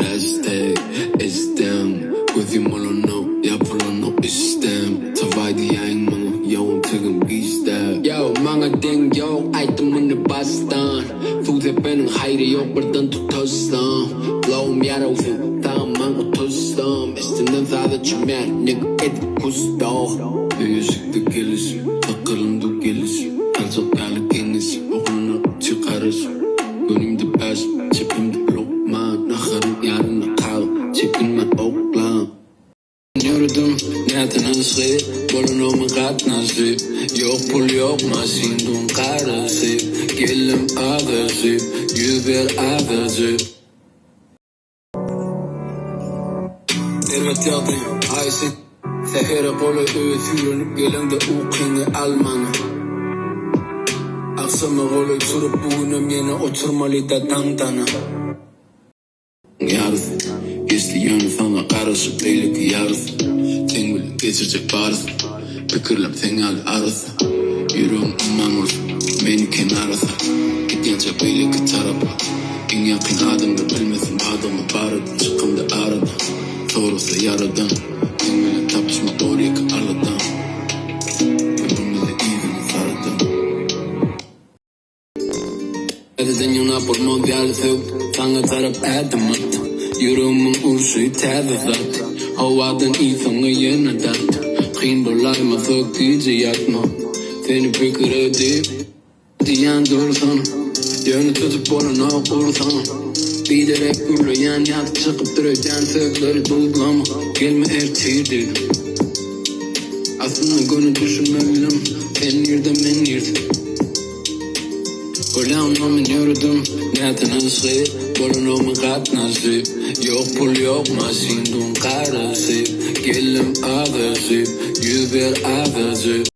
it's Istem With you all on up, ja pulling up istem Terwijl die eng man, yo I'm taking beast there Yo, mga ding yo, uit de in de bus Food Voel de ben een heide yo, maar dan to touchdown Blow me out of you, down man go touchdown Is de net dat dat je merkt, nigga, het kost dog Nu is ik de killers, the door Niyetin ısı Bolun olma kat nasip Yok pul yok masin dun karısip Gelim ağızıp Yüber ağızıp Evet yadıyım Ayşe Sehere bolu öğütülünüp gelen de uqini almanı Akşama golü turup bugünüm yine oturmalı da tantana Yarız sana karışıp beylik yarız Sen bilin geçecek barız Fikirlem sen al arız Yürüyüm mamur Beni kenarıza Gidince beylik tarafa En yakın adımda bilmesin adamı barıdı Çıkımda arada Sorusu yaradan Sen bilin tapışma oraya aladan Ömrümde iyiliğini sarıdan Ödedeniyorlar por mondial söv Sana taraf erdim attım. Yüreğimin urşuyu Havadan Kıyın dolayma sök gücü yatma Seni fikir edip Diyen dursan Yönü tutup boluna kursan Bilerek gürleyen yat çıkıp duracaksın sözleri duyglama Gelme ertirdim Aslında gönül düşünmedim Sen yerde ben yerde Ulan yürüdüm. Niyetin ısı Bolun olma kat nasip Yok pul yok masin dun karısip Gelim ağızıp Yüber ağızıp